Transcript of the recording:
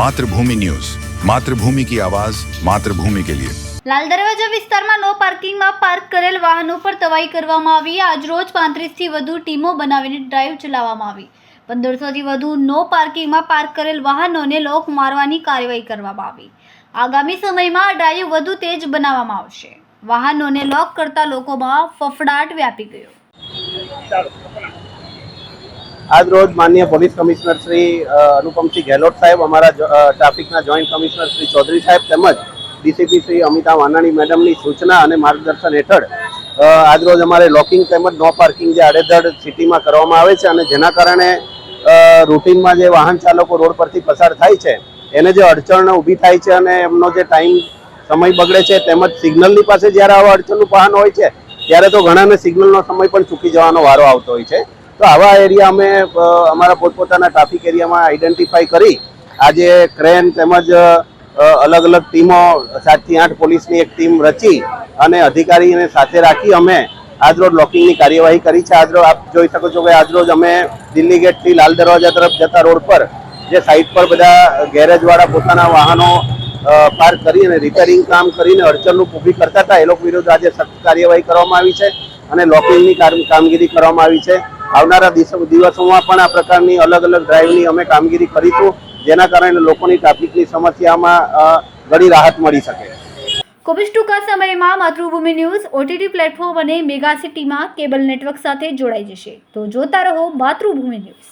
Mathrubhumi news. Mathrubhumi કી આવાજ, માતૃભૂમિ કે લિયે. લાલ દરવાજા વિસ્તારમાં નો પાર્કિંગમાં પાર્ક કરેલ વાહનો પર તવાઈ કરવામાં આવી. આજરોજ પાંત્રીસથી વધુ ટીમો બનાવીને ડ્રાઈવ ચલાવવામાં આવી. પંદરસોથી વધુ નો પાર્કિંગમાં પાર્ક કરેલ વાહનોને લોક મારવાની કાર્યવાહી કરવામાં આવી. આગામી સમયમાં ડ્રાઈવ વધુ તેજ બનાવવામાં આવશે. વાહનોને લોક કરતા લોકોમાં ફફડાટ વ્યાપી ગયો. આજ રોજ માનનીય પોલીસ કમિશનર શ્રી અનુપમસિંહ ગેહલોત સાહેબ, અમારા ટ્રાફિકના જોઈન્ટ કમિશનર શ્રી ચૌધરી સાહેબ તેમજ ડીસીપી શ્રી અમિતા વાનાણી મેડમની સૂચના અને માર્ગદર્શન હેઠળ આજરોજ અમારે લોકિંગ તેમજ નો પાર્કિંગ જે આડેધડ સિટીમાં કરવામાં આવે છે અને જેના કારણે રૂટીનમાં જે વાહન ચાલકો રોડ પરથી પસાર થાય છે, એને જે અડચણ ઊભી થાય છે અને એમનો જે ટાઈમ સમય બગડે છે તેમજ સિગ્નલની પાસે જ્યારે આવા અડચણનું વાહન હોય છે, ત્યારે તો ઘણાને સિગ્નલનો સમય પણ ચૂકી જવાનો વારો આવતો હોય છે. તો આવા એરિયા અમે અમારા પોતપોતાના ટ્રાફિક એરિયામાં આઈડેન્ટિફાઈ કરી. આજે ક્રેન તેમજ અલગ અલગ ટીમો સાતથી આઠ પોલીસની એક ટીમ રચી અને અધિકારીને સાથે રાખી અમે આજરોજ લોકિંગની કાર્યવાહી કરી છે. આજરોજ આપ જોઈ શકો છો કે આજરોજ અમે દિલ્હી ગેટથી લાલ દરવાજા તરફ જતા રોડ પર જે સાઈડ પર બધા ગેરેજવાળા પોતાના વાહનો પાર્ક કરી અને રિપેરિંગ કામ કરીને અડચણનું ઊભી કરતા હતા. એ લોકો વિરુદ્ધ આજે સખ્ત કાર્યવાહી કરવામાં આવી છે અને લોકિંગની કામ- કામગીરી કરવામાં આવી છે. આવનારા દિવસો- દિવસોમાં પણ આ પ્રકારની અલગ અલગ ડ્રાઈવની અમે કામગીરી કરીશું, જેના કારણે લોકોની ટ્રાફિકની સમસ્યામાં ઘણી રાહત મળી શકે. જ ટૂંકા સમયમાં માતૃભૂમિ ન્યૂઝ ઓટીટી પ્લેટફોર્મ અને મેગા સિટીમાં કેબલ નેટવર્ક સાથે જોડાઈ જશે. તો જોતા રહો માતૃભૂમિ ન્યૂઝ.